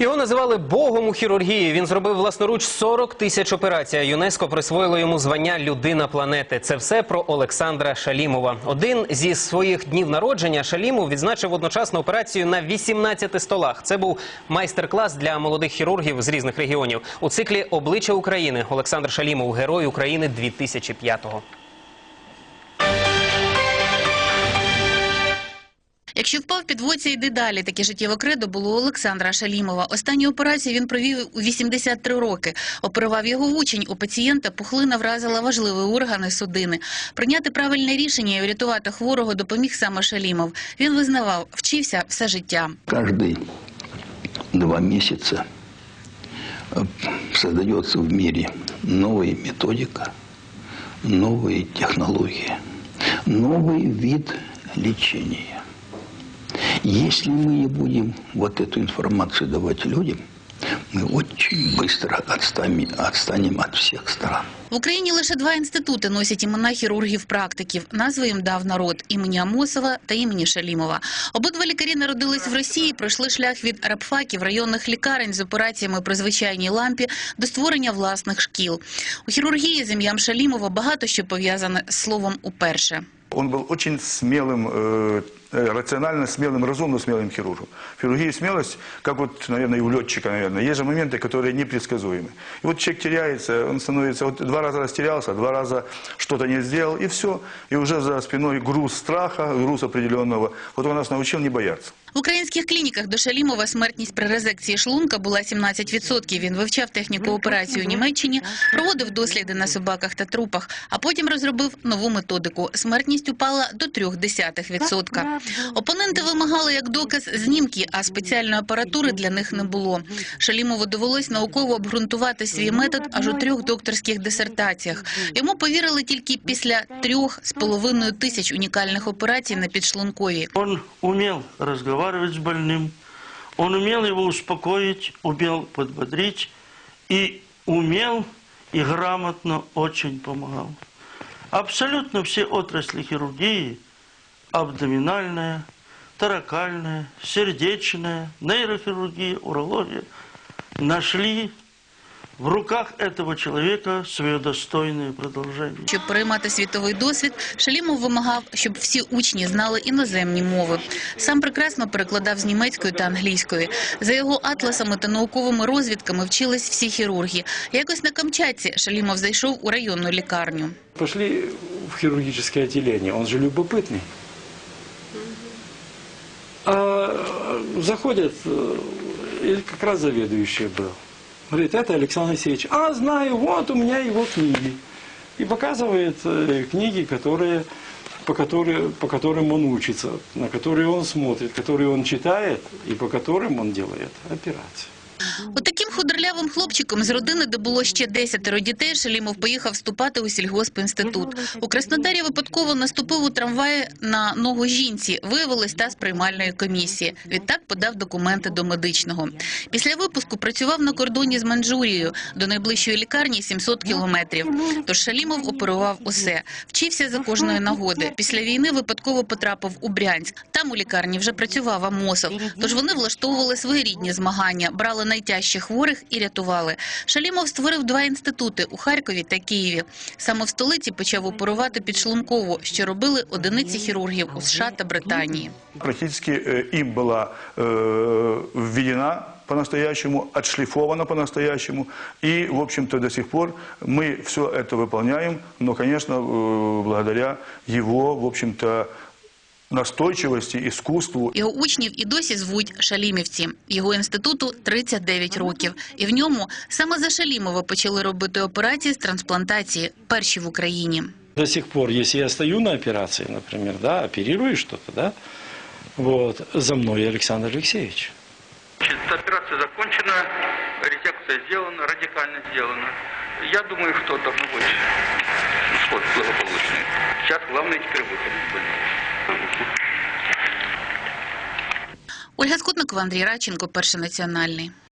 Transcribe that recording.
Його називали богом у хірургії. Він зробив власноруч 40 тисяч операцій. ЮНЕСКО присвоїло йому звання Людина планети. Це все про Олександра Шалімова. Один зі своїх днів народження Шалімов відзначив одночасно операцію на 18 столах. Це був майстер-клас для молодих хірургів з різних регіонів. У циклі Обличчя України Олександр Шалімов, герой України 2005-го. Якщо впав під воці, йди далі. Таке життєве кредо було у Олександра Шалімова. Останню операцію він провів у 83 роки. Оперував його учень. У пацієнта пухлина вразила важливі органи судини. Прийняти правильне рішення і врятувати хворого допоміг саме Шалімов. Він визнавав, вчився все життя. Каждые два месяца э, создается в мире новая методика, новые технологии, новый вид лечения. Если мы не будем вот эту информацию давать людям, мы очень быстро отстанем, отстанем от всех стран. В Україні лише два інститути носять імена хірургів-практиків. Назви їм дав народ імені Амосова та імені Шалімова. Обидва лікарі народились в Росії, пройшли шлях від рабфаків районних лікарень з операціями при звичайній лампі до створення власних шкіл. У хірургії з ім'ям Шалімова багато що пов'язане з словом уперше. Он был очень смелым, э, э, рационально смелым, разумно смелым хирургом. В хирургии смелость, как вот, наверное, и у летчика, наверное, есть же моменты, которые непредсказуемы. И вот человек теряется, он становится, вот два раза растерялся, два раза что-то не сделал, и все. И уже за спиной груз страха, груз определенного. Вот он нас научил не бояться. В українських клініках до Шалімова смертність при резекції шлунка була 17%. Він вивчав техніку операції у Німеччині, проводив досліди на собаках та трупах, а потім розробив нову методику. Смертність упала до 0,3%. Опоненти вимагали як доказ знімки, а спеціальної апаратури для них не було. Шалімову довелось науково обґрунтувати свій метод аж у трьох докторських дисертаціях. Йому повірили тільки після трьох з половиною тисяч унікальних операцій на підшлункові. Он умел разговаривать с больным, он умел его успокоить, умел подбодрить и умел и грамотно очень помогал. Абсолютно все отрасли хирургии, абдоминальная, таракальная, сердечная, нейрохирургия, урология, нашли в руках этого человека свое достойное продолжение. Щоб переймати світовий досвід, Шалімов вимагав, щоб всі учні знали іноземні мови. Сам прекрасно перекладав з німецької та англійської. За його атласами та науковими розвідками вчились всі хірурги. Якось на Камчатці Шалімов зайшов у районну лікарню. Пошли в хирургическое отделение, он же любопытный. Заходят, э, и как раз заведующий был. Говорит, это Александр Алексеевич. А, знаю, вот у меня его книги. И показывает э, книги, которые, по, которые, по которым он учится, на которые он смотрит, которые он читает и по которым он делает операции. Худорлявим хлопчиком з родини, де було ще десятеро дітей, Шалімов поїхав вступати у сільгоспінститут. У Краснодарі випадково наступив у трамваї на ногу жінці, виявилась та з приймальної комісії. Відтак подав документи до медичного. Після випуску працював на кордоні з Манчжурією. До найближчої лікарні 700 кілометрів. Тож Шалімов оперував усе. Вчився за кожної нагоди. Після війни випадково потрапив у Брянськ. Там у лікарні вже працював Амосов. Тож вони влаштовували своєрідні змагання, брали найтяжчих хворих і рятували. Шалімов створив два інститути у Харкові та Києві. Саме в столиці почав оперувати підшлунково, що робили одиниці хірургів у США та Британії. Практически э, им была э, введена по-настоящему, отшлифована по-настоящему. И, в общем-то, до сих пор мы все это выполняем, но, конечно, э, благодаря его, в общем-то, настойчивости, искусству Його учнів і досі звуть Шалімівці. Його інституту 39 років. І в ньому саме за Шалімова почали робити операції з трансплантації, перші в Україні. До сих пор, если я стою на операции, например, да, оперирую что-то, да, вот, за мной Александр Алексеевич. Значит, операция закончена, резекция сделана, радикально сделана. Я думаю, что должно быть исход благополучный. Сейчас главное теперь выходить из больницы. Ольга Скутникова, Андрій Радченко, Перший національний.